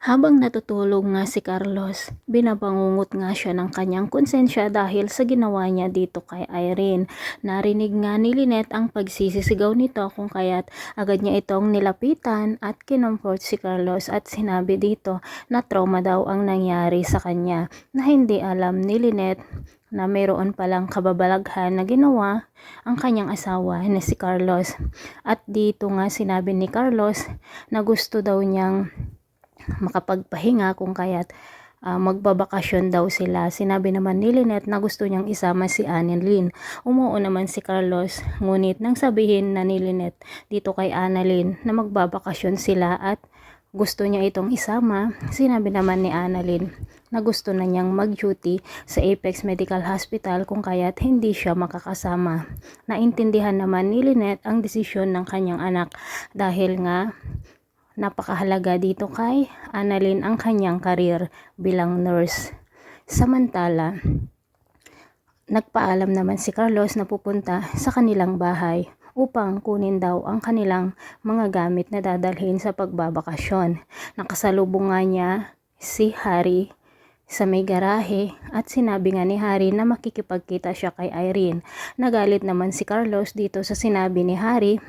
Habang natutulog nga si Carlos, binabangungot nga siya ng kanyang konsensya dahil sa ginawa niya dito kay Irene. Narinig nga ni Lynette ang pagsisisigaw nito kung kaya't agad niya itong nilapitan at kinomfort si Carlos at sinabi dito na trauma daw ang nangyari sa kanya na hindi alam ni Lynette na mayroon palang kababalaghan na ginawa ang kanyang asawa na si Carlos. At dito nga sinabi ni Carlos na gusto daw niyang makapagpahinga kung kaya't uh, magbabakasyon daw sila. Sinabi naman ni Lynette na gusto niyang isama si Annalyn. Umuo naman si Carlos, ngunit nang sabihin na ni Lynette dito kay Annalyn na magbabakasyon sila at gusto niya itong isama, sinabi naman ni Annalyn na gusto na niyang mag-duty sa Apex Medical Hospital kung kaya't hindi siya makakasama. Naintindihan naman ni Lynette ang desisyon ng kanyang anak dahil nga napakahalaga dito kay Annalyn ang kanyang karir bilang nurse. Samantala, nagpaalam naman si Carlos na pupunta sa kanilang bahay upang kunin daw ang kanilang mga gamit na dadalhin sa pagbabakasyon. Nakasalubong nga niya si Harry sa may garahe at sinabi nga ni Harry na makikipagkita siya kay Irene. Nagalit naman si Carlos dito sa sinabi ni Harry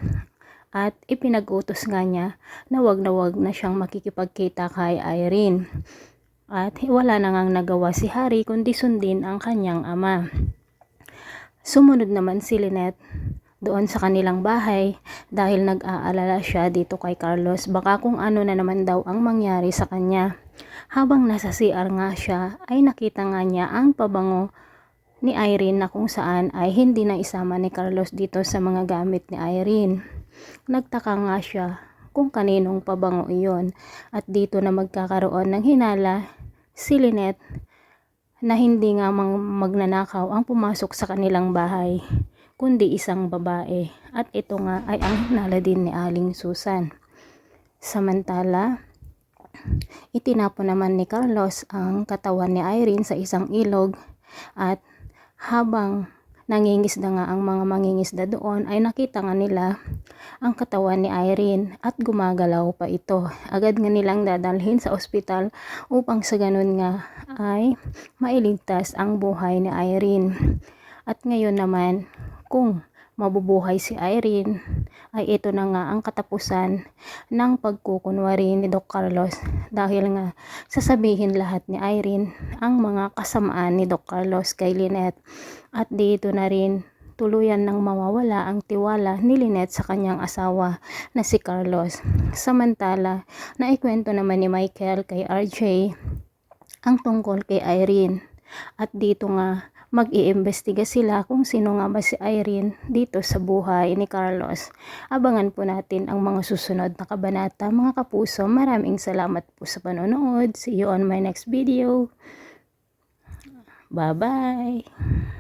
at ipinag-utos nga niya na wag na wag na siyang makikipagkita kay Irene. At wala na ngang nagawa si Harry kundi sundin ang kanyang ama. Sumunod naman si Lynette doon sa kanilang bahay dahil nag-aalala siya dito kay Carlos baka kung ano na naman daw ang mangyari sa kanya. Habang nasa CR nga siya ay nakita nga niya ang pabango ni Irene na kung saan ay hindi na isama ni Carlos dito sa mga gamit ni Irene. Nagtaka nga siya kung kaninong pabango iyon at dito na magkakaroon ng hinala si Lynette na hindi nga magnanakaw ang pumasok sa kanilang bahay kundi isang babae at ito nga ay ang hinala din ni Aling Susan. Samantala, itinapon naman ni Carlos ang katawan ni Irene sa isang ilog at habang nangingisda nga ang mga mangingisda doon ay nakita nga nila ang katawan ni Irene at gumagalaw pa ito. Agad nga nilang dadalhin sa ospital upang sa ganun nga ay mailigtas ang buhay ni Irene. At ngayon naman kung mabubuhay si Irene. Ay ito na nga ang katapusan ng pagkukunwari ni Doc Carlos. Dahil nga sasabihin lahat ni Irene ang mga kasamaan ni Doc Carlos kay Lynette. At dito na rin tuluyan nang mawawala ang tiwala ni Lynette sa kanyang asawa na si Carlos. Samantala, naikwento naman ni Michael kay RJ ang tungkol kay Irene. At dito nga mag-iimbestiga sila kung sino nga ba si Irene dito sa buhay ni Carlos. Abangan po natin ang mga susunod na kabanata. Mga kapuso, maraming salamat po sa panonood. See you on my next video. Bye-bye!